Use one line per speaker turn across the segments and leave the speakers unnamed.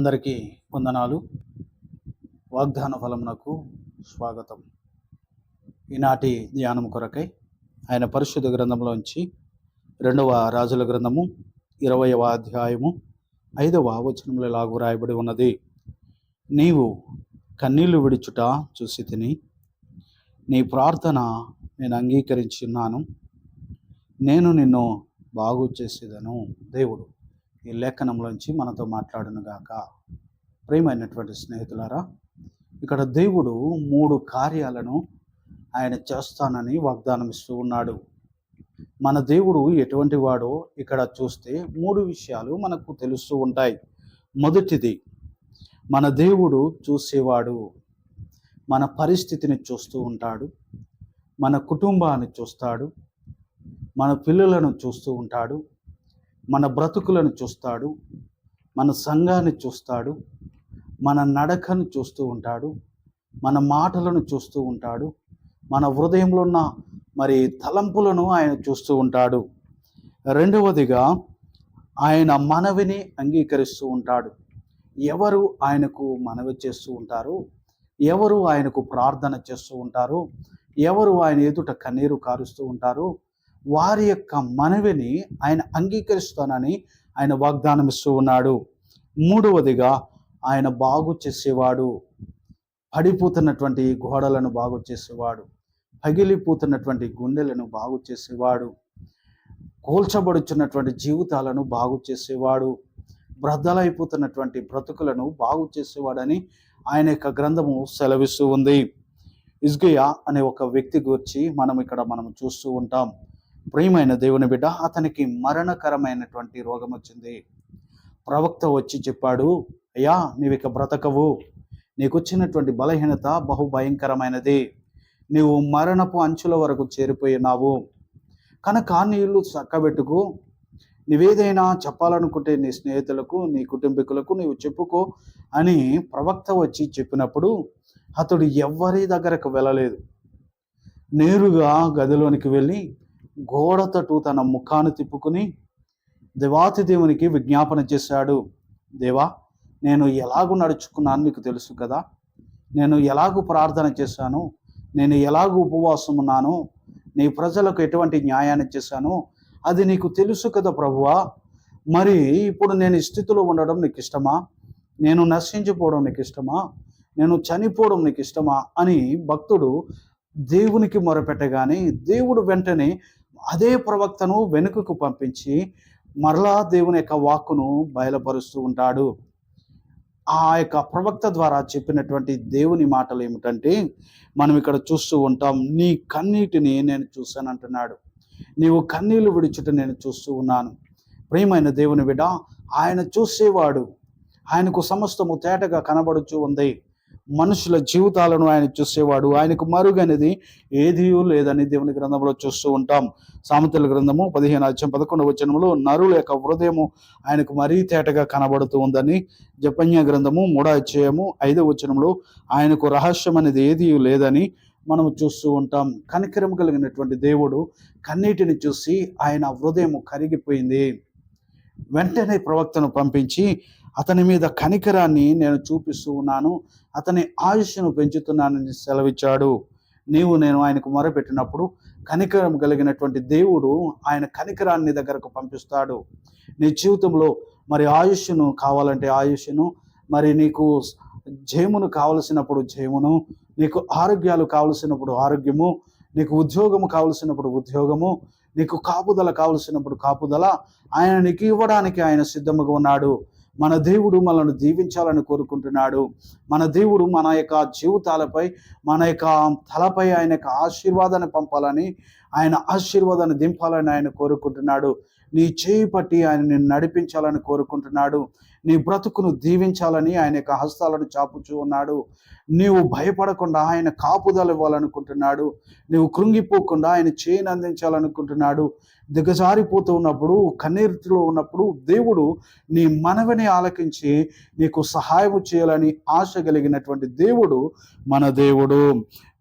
అందరికీ వందనాలు. వాగ్దాన ఫలమునకు స్వాగతం. ఈనాటి ధ్యానం కొరకై ఆయన పరిశుద్ధ గ్రంథంలోంచి రెండవ రాజుల గ్రంథము ఇరవయవ అధ్యాయము ఐదవ వచనంలో లాగు రాయబడి ఉన్నది. నీవు కన్నీళ్ళు విడుచుట చూసి తిని నీ ప్రార్థన నేను అంగీకరించున్నాను నేను నిన్ను బాగు చేసేదను దేవుడు. ఈ లేఖనంలోంచి మనతో మాట్లాడునుగాక ప్రియమైనటువంటి స్నేహితులారా ఇక్కడ దేవుడు మూడు కార్యాలను ఆయన చేస్తానని వాగ్దానం ఇస్తూ ఉన్నాడు. మన దేవుడు ఎటువంటి వాడో ఇక్కడ చూస్తే మూడు విషయాలు మనకు తెలుస్తూ ఉంటాయి. మొదటిది మన దేవుడు చూసేవాడు. మన పరిస్థితిని చూస్తూ ఉంటాడు. మన కుటుంబాన్ని చూస్తాడు. మన పిల్లలను చూస్తూ ఉంటాడు. మన బ్రతుకులను చూస్తాడు మన సంఘాన్ని చూస్తాడు మన నడకను చూస్తూ ఉంటాడు మన మాటలను చూస్తూ ఉంటాడు మన హృదయంలో ఉన్న మరి తలంపులను ఆయన చూస్తూ ఉంటాడు. రెండవదిగా ఆయన మనవిని అంగీకరిస్తూ ఉంటాడు. ఎవరు ఆయనకు మనవి చేస్తూ ఉంటారు? ఎవరు ఆయనకు ప్రార్థన చేస్తూ ఉంటారు? ఎవరు ఆయన ఎదుట కన్నీరు కారుస్తూ ఉంటారు? వారి యొక్క మనవిని ఆయన అంగీకరిస్తానని ఆయన వాగ్దానం ఇస్తూ ఉన్నాడు. మూడవదిగా ఆయన బాగు చేసేవాడు. పడిపోతున్నటువంటి గోడలను బాగు చేసేవాడు. పగిలిపోతున్నటువంటి గుండెలను బాగు చేసేవాడు. కోల్చబడుచున్నటువంటి జీవితాలను బాగు చేసేవాడు. బ్రద్దలైపోతున్నటువంటి బ్రతుకులను బాగు చేసేవాడని ఆయన యొక్క గ్రంథము సెలవిస్తూ ఉంది. ఇజ్గయా అనే ఒక వ్యక్తి గురించి మనం ఇక్కడ మనం చూస్తూ ఉంటాం. ప్రియమైన దేవుని బిడ్డ అతనికి మరణకరమైనటువంటి రోగం వచ్చింది. ప్రవక్త వచ్చి చెప్పాడు అయ్యా నీవు ఇక బ్రతకవు. నీకు వచ్చినటువంటి బలహీనత బహు భయంకరమైనది నీవు మరణపు అంచుల వరకు చేరిపోయినావు కనుక నీళ్ళు చక్కబెట్టుకు. నీవేదైనా చెప్పాలనుకుంటే నీ స్నేహితులకు నీ కుటుంబీకులకు నీవు చెప్పుకో అని ప్రవక్త వచ్చి చెప్పినప్పుడు అతడు ఎవ్వరి దగ్గరకు వెళ్ళలేదు. నేరుగా గదిలోనికి వెళ్ళి గోడతటు తన ముఖాన్ని తిప్పుకుని దేవాతి దేవునికి విజ్ఞాపన చేశాడు. దేవా నేను ఎలాగూ నడుచుకున్నాను నీకు తెలుసు కదా. నేను ఎలాగూ ప్రార్థన చేశాను. నేను ఎలాగూ ఉపవాసం ఉన్నాను. నీ ప్రజలకు ఎటువంటి న్యాయాన్ని చేశాను. అది నీకు తెలుసు కదా ప్రభువా. మరి ఇప్పుడు నేను ఈ స్థితిలో ఉండడం నీకు ఇష్టమా? నేను నశించిపోవడం నీకు ఇష్టమా? నేను చనిపోవడం నీకు ఇష్టమా? అని భక్తుడు దేవునికి మొరపెట్టగానే దేవుడు వెంటనే అదే ప్రవక్తను వెనుకకు పంపించి మరలా దేవుని యొక్క వాక్కును బయలుపరుస్తూ ఉంటాడు. ఆ యొక్క ప్రవక్త ద్వారా చెప్పినటువంటి దేవుని మాటలు ఏమిటంటే మనం ఇక్కడ చూస్తూ ఉంటాం నీ కన్నీటిని నేను చూశాను అంటున్నాడు నీవు కన్నీళ్ళు విడిచుట నేను చూస్తూ ఉన్నాను. ప్రియమైన దేవుని విడ ఆయన చూసేవాడు. ఆయనకు సమస్తము తేటగా కనబడుచు ఉంది. మనుషుల జీవితాలను ఆయన చూసేవాడు. ఆయనకు మరుగనేది ఏది లేదని దేవుని గ్రంథంలో చూస్తూ ఉంటాం. సామెతల గ్రంథము పదిహేను అధ్యాయం పదకొండు వచనంలో నరుల యొక్క హృదయము ఆయనకు మరీ తేటగా కనబడుతూ ఉందని జపన్య గ్రంథము మూడో అధ్యాయము ఐదో వచనంలో ఆయనకు రహస్యం అనేది ఏదీ లేదని మనం చూస్తూ ఉంటాం. కనికరం కలిగినటువంటి దేవుడు కన్నీటిని చూసి ఆయన హృదయం కరిగిపోయింది. వెంటనే ప్రవక్తను పంపించి అతని మీద కనికరాన్ని నేను చూపిస్తూ ఉన్నాను. అతని ఆయుష్ను పెంచుతున్నానని సెలవిచ్చాడు. నీవు నేను ఆయనకు మొరపెట్టినప్పుడు కనికరం కలిగినటువంటి దేవుడు ఆయన కనికరాన్ని దగ్గరకు పంపిస్తాడు. నీ జీవితంలో మరి ఆయుష్ను కావాలంటే ఆయుష్ను మరి నీకు జయమును కావలసినప్పుడు జయమును నీకు ఆరోగ్యాలు కావలసినప్పుడు ఆరోగ్యము నీకు ఉద్యోగము కావలసినప్పుడు ఉద్యోగము నీకు కాపుదల కావలసినప్పుడు కాపుదల ఆయన నీకు ఇవ్వడానికి ఆయన సిద్ధముగా ఉన్నాడు. మన దేవుడు మనల్ని దీవించాలని కోరుకుంటున్నాడు. మన దేవుడు మన యొక్క జీవితాలపై మన యొక్క తలపై ఆయన యొక్క ఆశీర్వాదాన్ని పంపాలని ఆయన ఆశీర్వాదాన్ని దింపాలని ఆయన కోరుకుంటున్నాడు. నీ చేయి పట్టి ఆయన నిన్ను నడిపించాలని కోరుకుంటున్నాడు. నీ బ్రతుకును దీవించాలని ఆయన యొక్క హస్తాలను చాపుచూ ఉన్నాడు. నీవు భయపడకుండా ఆయన కాపుదల ఇవ్వాలనుకుంటున్నాడు. నీవు కృంగిపోకుండా ఆయన చేయిని అందించాలనుకుంటున్నాడు. దిగజారిపోతూ ఉన్నప్పుడు కన్నీటిలో ఉన్నప్పుడు దేవుడు నీ మనవిని ఆలకించి నీకు సహాయం చేయాలని ఆశ కలిగినటువంటి దేవుడు మన దేవుడు.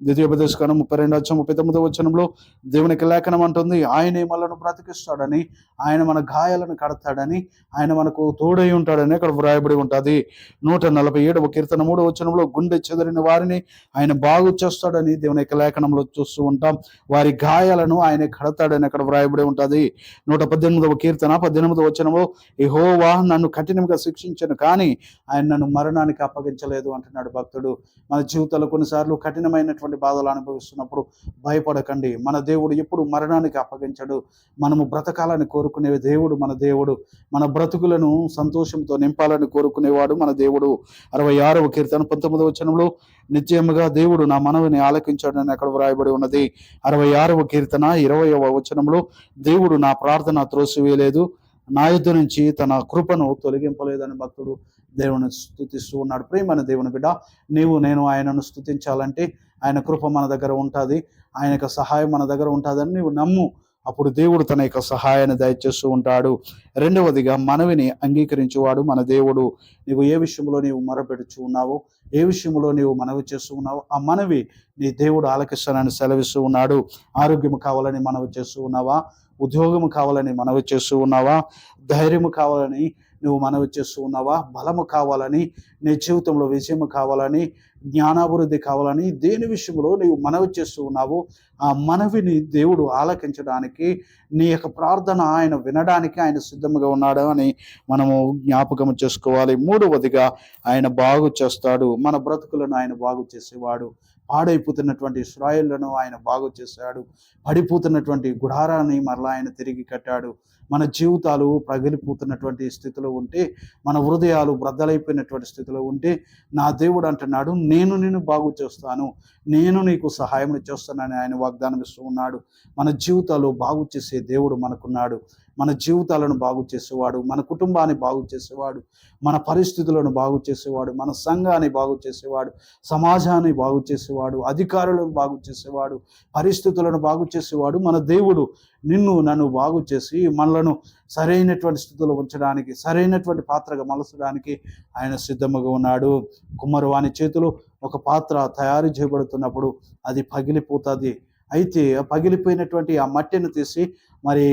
ద్వితీయోపదేశకాలం ముప్పై రెండు వచ్చం ముప్పై తొమ్మిదో వచనంలో దేవునికి లేఖనం అంటుంది ఆయనే మనలను బ్రతికిస్తాడని ఆయన మన గాయాలను కడతాడని ఆయన మనకు తోడై ఉంటాడని అక్కడ వ్రాయబడి ఉంటుంది. నూట నలభై ఏడవ కీర్తన మూడవ వచనంలో గుండె చెదిరిన వారిని ఆయన బాగు చేస్తాడని దేవుని యొక్క లేఖనంలో చూస్తూ ఉంటాం. వారి గాయాలను ఆయన కడతాడని అక్కడ వ్రాయబడి ఉంటుంది. నూట పద్దెనిమిదవ కీర్తన పద్దెనిమిదవ వచనంలో హోవా నన్ను కఠినంగా శిక్షించను కానీ ఆయన నన్ను మరణానికి అప్పగించలేదు అంటున్నాడు భక్తుడు. మన జీవితంలో కొన్నిసార్లు కఠినమైనటువంటి బాధలు అనుభవిస్తున్నప్పుడు భయపడకండి. మన దేవుడు ఎప్పుడు మరణానికి అప్పగించడు. మనము బ్రతకాలని కోరుకునే దేవుడు మన దేవుడు. మన బ్రతుకులను సంతోషంతో నింపాలని కోరుకునేవాడు మన దేవుడు. అరవై ఆరవ కీర్తన పంతొమ్మిదవ వచనంలో నిశ్చయముగా దేవుడు నా మనవిని ఆలకించాడని అక్కడ వ్రాయబడి ఉన్నది. అరవై ఆరవ కీర్తన ఇరవయవ వచనంలో దేవుడు నా ప్రార్థన త్రోసివేయలేదు. నా యుద్ధ నుంచి తన కృపను తొలగింపలేదని భక్తుడు దేవుని స్థుతిస్తూ ఉన్నాడు. ప్రేమైన దేవుని బిడ్డ నీవు నేను ఆయనను స్థుతించాలంటే ఆయన కృప మన దగ్గర ఉంటుంది ఆయన యొక్క సహాయం మన దగ్గర ఉంటుందని నువ్వు నమ్ము. అప్పుడు దేవుడు తన యొక్క సహాయాన్ని దయచేస్తూ ఉంటాడు. రెండవదిగా మనవిని అంగీకరించేవాడు మన దేవుడు. నీవు ఏ విషయంలో నీవు మొరపెడుచు ఉన్నావో ఏ విషయంలో నీవు మనవి చేస్తూ ఉన్నావో ఆ మనవి నీ దేవుడు ఆలకిస్తానని సెలవిస్తూ ఉన్నాడు. ఆరోగ్యం కావాలని మనవి చేస్తూ ఉన్నావా? ఉద్యోగం కావాలని మనవి చేస్తూ ఉన్నావా? ధైర్యము కావాలని నువ్వు మనవి చేస్తూ ఉన్నావా బలము కావాలని నీ జీవితంలో విజయము కావాలని జ్ఞానాభివృద్ధి కావాలని దేని విషయంలో నీవు మనవి చేస్తూ ఉన్నావు ఆ మనవిని దేవుడు ఆలకించడానికి నీ యొక్క ప్రార్థన ఆయన వినడానికి ఆయన సిద్ధంగా ఉన్నాడు అని మనము జ్ఞాపకం చేసుకోవాలి. మూడవదిగా ఆయన బాగు చేస్తాడు. మన బ్రతుకులను ఆయన బాగు చేసేవాడు. పాడైపోతున్నటువంటి ఇస్రాయిళ్ళను ఆయన బాగు చేశాడు. పడిపోతున్నటువంటి గుడారాన్ని మరలా ఆయన తిరిగి కట్టాడు. మన జీవితాలు ప్రగిలిపోతున్నటువంటి స్థితిలో ఉంటే మన హృదయాలు బ్రద్దలైపోయినటువంటి స్థితిలో ఉంటే నా దేవుడు అంటున్నాడు నేను నిన్ను బాగు చేస్తాను. నేను నీకు సహాయం చేస్తానని ఆయన వాగ్దానం ఇస్తూ ఉన్నాడు. మన జీవితాలు బాగు చేసే దేవుడు మనకున్నాడు. మన జీవితాలను బాగు చేసేవాడు మన కుటుంబాన్ని బాగు చేసేవాడు మన పరిస్థితులను బాగు చేసేవాడు మన సంఘాన్ని బాగు చేసేవాడు సమాజాన్ని బాగు చేసేవాడు అధికారులను బాగు చేసేవాడు పరిస్థితులను బాగు చేసేవాడు. మన దేవుడు నిన్ను నన్ను బాగు చేసి మనలను సరైనటువంటి స్థితిలో ఉంచడానికి సరైనటువంటి పాత్రగా మలచడానికి ఆయన సిద్ధముగా ఉన్నాడు. కుమ్మరు వాని చేతిలో ఒక పాత్ర తయారు చేయబడుతున్నప్పుడు అది పగిలిపోతుంది. అయితే పగిలిపోయినటువంటి ఆ మట్టిని తీసి మరి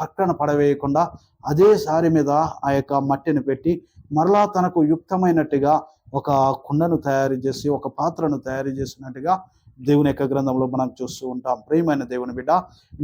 పక్కన పడవేయకుండా అదే సారి మీద ఆ యొక్క మట్టిని పెట్టి మరలా తనకు యుక్తమైనట్టుగా ఒక కుండను తయారు చేసి ఒక పాత్రను తయారు చేసినట్టుగా దేవుని యొక్క గ్రంథంలో మనం చూస్తూ ఉంటాం. ప్రియమైన దేవుని బిడ్డ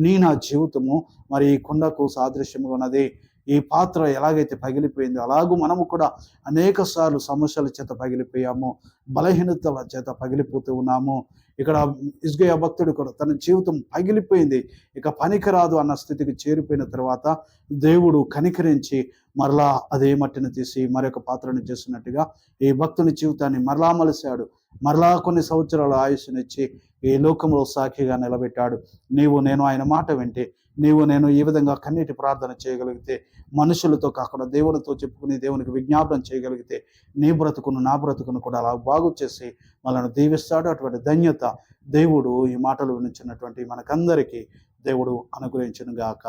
నీ నా జీవితము మరి ఈ కుండకు సాదృశ్యంగా ఉన్నది. ఈ పాత్ర ఎలాగైతే పగిలిపోయిందో అలాగూ మనము కూడా అనేక సార్లు సమస్యల చేత పగిలిపోయాము బలహీనతల చేత పగిలిపోతూ ఉన్నాము. ఇక్కడ ఇస్గయ భక్తుడు కూడా తన జీవితం పగిలిపోయింది. ఇక పనికిరాదు అన్న స్థితికి చేరిపోయిన తర్వాత దేవుడు కనికరించి మరలా అదే మట్టిని తీసి మరొక పాత్రను చేసినట్టుగా ఈ భక్తుని జీవితాన్ని మరలా మలిశాడు. మరలా కొన్ని సంవత్సరాల ఆయుష్నిచ్చి ఈ లోకంలో సాఖిగా నిలబెట్టాడు. నీవు నేను ఆయన మాట వింటే నీవు నేను ఈ విధంగా కన్నీటి ప్రార్థన చేయగలిగితే మనుషులతో కాకుండా దేవునితో చెప్పుకుని దేవునికి విజ్ఞాపనం చేయగలిగితే నీ బ్రతుకును నా బ్రతుకును కూడా అలా బాగు చేసి మనల్ని దీవిస్తాడు. అటువంటి ధన్యత దేవుడు ఈ మాటలు వినిచినటువంటి మనకందరికీ దేవుడు అనుగ్రహించను గాక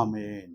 ఆమెన్.